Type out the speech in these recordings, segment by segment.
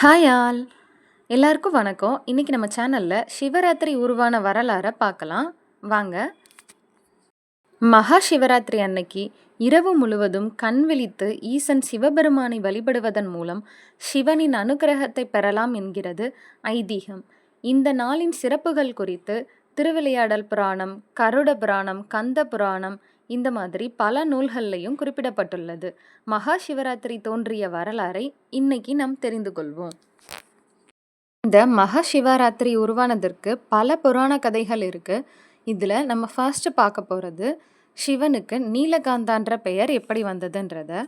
Hi all. எல்லாருக்கும் வணக்கம். இன்னைக்கு நம்ம சேனலில் சிவராத்திரி உருவான வரலாறை பார்க்கலாம். வாங்க. மகா சிவராத்திரி அன்னைக்கு இரவு முழுவதும் கண் விழித்து ஈசன் சிவபெருமானை வழிபடுவதன் மூலம் சிவனின் அனுகிரகத்தை பெறலாம் என்கிறது ஐதீகம். இந்த நாளின் சிறப்புகள் குறித்து திருவிளையாடல் புராணம் கருட புராணம் கந்த புராணம் இந்த மாதிரி பல நூல்கள்லையும் குறிப்பிடப்பட்டுள்ளது. மகா சிவராத்திரி தோன்றிய வரலாறை இன்னைக்கு நாம் தெரிந்து கொள்வோம். இந்த மகா சிவராத்திரி உருவானதற்கு பல புராண கதைகள் இருக்கு. இதில் நம்ம ஃபர்ஸ்ட் பார்க்க போகிறது சிவனுக்கு நீலகாந்தான்ற பெயர் எப்படி வந்ததுன்றத.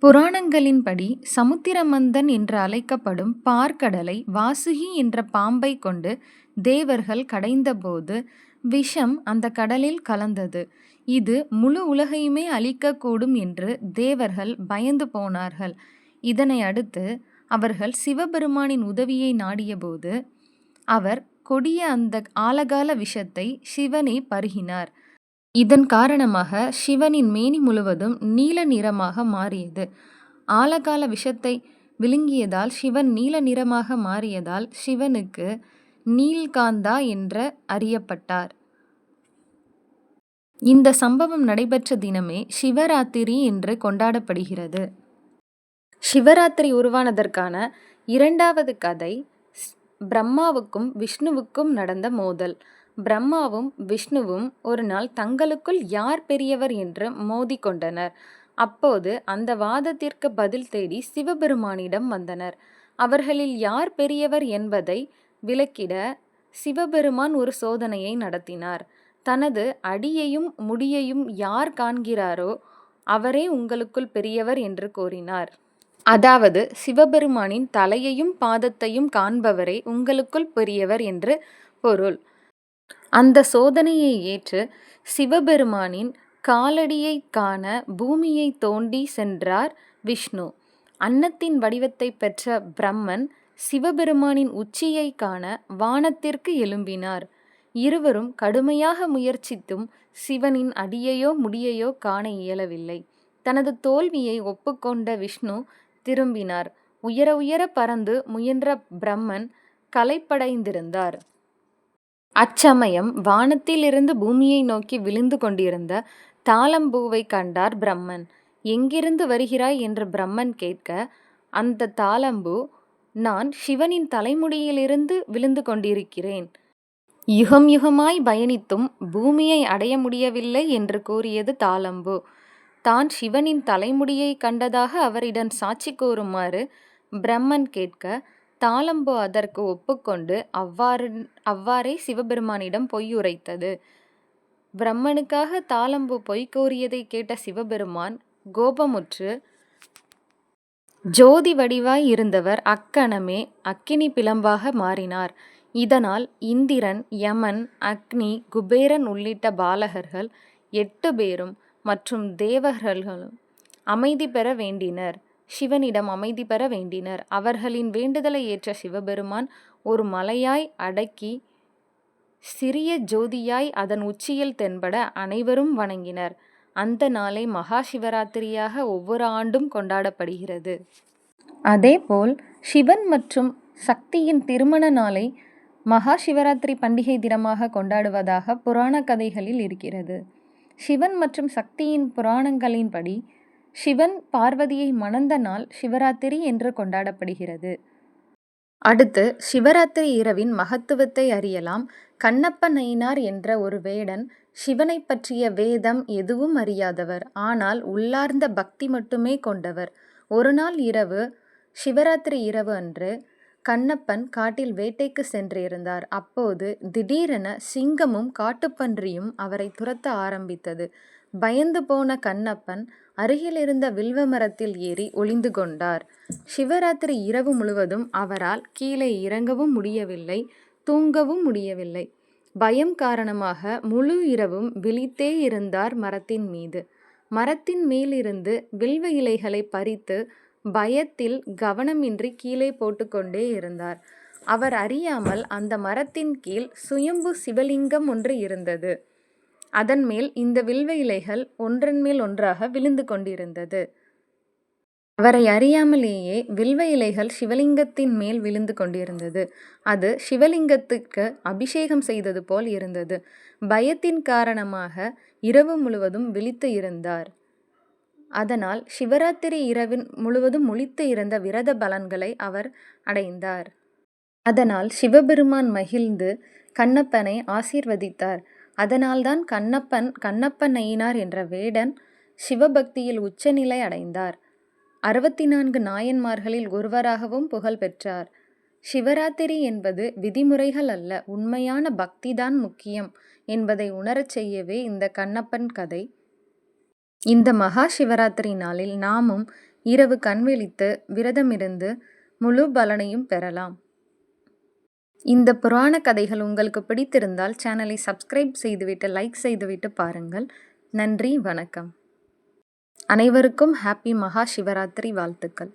புராணங்களின்படி சமுத்திரமந்தன் என்று அழைக்கப்படும் பார்க்கடலை வாசுகி என்ற பாம்பை கொண்டு தேவர்கள் கடைந்தபோது விஷம் அந்த கடலில் கலந்தது. இது முழு உலகையுமே அழிக்கக்கூடும் என்று தேவர்கள் பயந்து போனார்கள். இதனை அடுத்து அவர்கள் சிவபெருமானின் உதவியை நாடியபோது அவர் கொடிய அந்த ஆலகால விஷத்தை சிவனே பருகினார். இதன் காரணமாக சிவனின் மேனி முழுவதும் நீல நிறமாக மாறியது. ஆலகால விஷத்தை விழுங்கியதால் சிவன் நீல நிறமாக மாறியதால் சிவனுக்கு நீல்காந்தா என்ற அறியப்பட்டார். இந்த சம்பவம் நடைபெற்ற தினமே சிவராத்திரி என்று கொண்டாடப்படுகிறது. சிவராத்திரி உருவானதற்கான இரண்டாவது கதை பிரம்மாவுக்கும் விஷ்ணுவுக்கும் நடந்த மோதல். பிரம்மாவும் விஷ்ணுவும் ஒரு நாள் தங்களுக்குள் யார் பெரியவர் என்று மோதி கொண்டனர். அப்போது அந்த வாதத்திற்கு பதில் தேடி சிவபெருமானிடம் வந்தனர். அவர்களில் யார் பெரியவர் என்பதை விலக்கிட சிவபெருமான் ஒரு சோதனையை நடத்தினார். தனது அடியையும் முடியையும் யார் காண்கிறாரோ அவரே உங்களுக்குள் பெரியவர் என்று கூறினார். அதாவது சிவபெருமானின் தலையையும் பாதத்தையும் காண்பவரே உங்களுக்குள் பெரியவர் என்று பொருள். அந்த சோதனையை ஏற்று சிவபெருமானின் காலடியை காண பூமியை தோண்டி சென்றார் விஷ்ணு. அன்னத்தின் வடிவத்தை பெற்ற பிரம்மன் சிவபெருமானின் உச்சியை காண வானத்திற்கு எழும்பினார். இருவரும் கடுமையாக முயற்சித்தும் சிவனின் அடியையோ முடியையோ காண இயலவில்லை. தனது தோல்வியை ஒப்புக்கொண்ட விஷ்ணு திரும்பினார். உயர உயர பறந்து முயன்ற பிரம்மன் கலைப்படைந்திருந்தார் அச்சமயம் வானத்திலிருந்து பூமியை நோக்கி விழுந்து கொண்டிருந்த தாளம்பூவை கண்டார் பிரம்மன். எங்கிருந்து வருகிறாய்? என்று பிரம்மன் கேட்க அந்த தாளம்பூ நான் சிவனின் தலைமுடியிலிருந்து விழுந்து கொண்டிருக்கிறேன். யுகம் யுகமாய் பயணித்தும் பூமியை அடைய முடியவில்லை என்று கூறியது தாளம்பு. தான் சிவனின் தலைமுடியை கண்டதாக அவரிடம் சாட்சி கூறுமாறு பிரம்மன் கேட்க தாளம்பு அதற்கு ஒப்புக்கொண்டு அவ்வாறு அவ்வாறே சிவபெருமானிடம் பொய் உரைத்தது பிரம்மனுக்காக தாளம்பு பொய் கூறியதை கேட்ட சிவபெருமான் கோபமுற்று ஜோதி வடிவாய் இருந்தவர் அக்கணமே அக்கினி பிளம்பாக மாறினார். இதனால் இந்திரன் யமன் அக்னி குபேரன் உள்ளிட்ட பாலகர்கள் எட்டு பேரும் மற்றும் தேவர்களும் அமைதி பெற வேண்டினர். சிவனிடம் அமைதி பெற வேண்டினர். அவர்களின் வேண்டுதலை ஏற்ற சிவபெருமான் ஒரு மலையாய் அடக்கி சிறிய ஜோதியாய் அதன் உச்சியில் தென்பட அனைவரும் வணங்கினர். அந்த நாளை மகா சிவராத்திரியாக ஒவ்வொரு ஆண்டும் கொண்டாடப்படுகிறது. அதேபோல் சிவன் மற்றும் சக்தியின் திருமண நாளை மகா சிவராத்திரி பண்டிகை தினமாக கொண்டாடுவதாக புராண கதைகளில் இருக்கிறது. சிவன் மற்றும் சக்தியின் புராணங்களின்படி சிவன் பார்வதியை மணந்த நாள் சிவராத்திரி என்று கொண்டாடப்படுகிறது. அடுத்து சிவராத்திரி இரவின் மகத்துவத்தை அறியலாம் கண்ணப்ப நயினார் என்ற ஒரு வேடன் சிவனை பற்றிய வேதம் எதுவும் அறியாதவர். ஆனால் உள்ளார்ந்த பக்தி மட்டுமே கொண்டவர். ஒரு நாள் இரவு சிவராத்திரி இரவு அன்று கண்ணப்பன் காட்டில் வேட்டைக்கு சென்றிருந்தார். அப்போது திடீரென சிங்கமும் காட்டுப்பன்றியும் அவரை துரத்த ஆரம்பித்தது. பயந்து போன கண்ணப்பன் அருகிலிருந்த வில்வ மரத்தில் ஏறி ஒளிந்து கொண்டார். சிவராத்திரி இரவு முழுவதும் அவரால் கீழே இறங்கவும் முடியவில்லை தூங்கவும் முடியவில்லை. பயம் காரணமாக முழு இரவும் விழித்தே இருந்தார் மரத்தின் மீது. மரத்தின் மேலிருந்து வில்வ இலைகளை பறித்து பயத்தில் கவனமின்றி கீழே போட்டுக்கொண்டே இருந்தார். அவர் அறியாமல் அந்த மரத்தின் கீழ் சுயம்பு சிவலிங்கம் ஒன்று இருந்தது. அதன் மேல் இந்த வில்வ இலைகள் ஒன்றன் மேல் ஒன்றாக விழுந்து கொண்டிருந்தது. அவரை அறியாமலேயே வில்வ இலைகள் சிவலிங்கத்தின் மேல் விழுந்து கொண்டிருந்தது. அது சிவலிங்கத்துக்கு அபிஷேகம் செய்தது போல் இருந்தது. பயத்தின் காரணமாக இரவு முழுவதும் விழித்து இருந்தார். அதனால் சிவராத்திரி இரவு முழுவதும் முழித்து இருந்த விரத பலன்களை அவர் அடைந்தார். அதனால் சிவபெருமான் மகிழ்ந்து கண்ணப்பனை ஆசீர்வதித்தார். அதனால்தான் கண்ணப்பன் கண்ணப்ப நயினார் என்ற வேடன் சிவபக்தியில் உச்சநிலை அடைந்தார். அறுபத்தி நான்கு நாயன்மார்களில் ஒருவராகவும் புகழ் பெற்றார். சிவராத்திரி என்பது விதிமுறைகள் அல்ல உண்மையான பக்திதான் முக்கியம் என்பதை உணரச் செய்யவே இந்த கண்ணப்பன் கதை. இந்த மகா சிவராத்திரி நாளில் நாமும் இரவு கண்விழித்து விரதமிருந்து முழு பலனையும் பெறலாம். இந்த புராண கதைகள் உங்களுக்கு பிடித்திருந்தால் சேனலை சப்ஸ்கிரைப் செய்துவிட்டு லைக் செய்துவிட்டு பாருங்கள். நன்றி வணக்கம். அனைவருக்கும் ஹாப்பி மகா சிவராத்திரி வாழ்த்துக்கள்.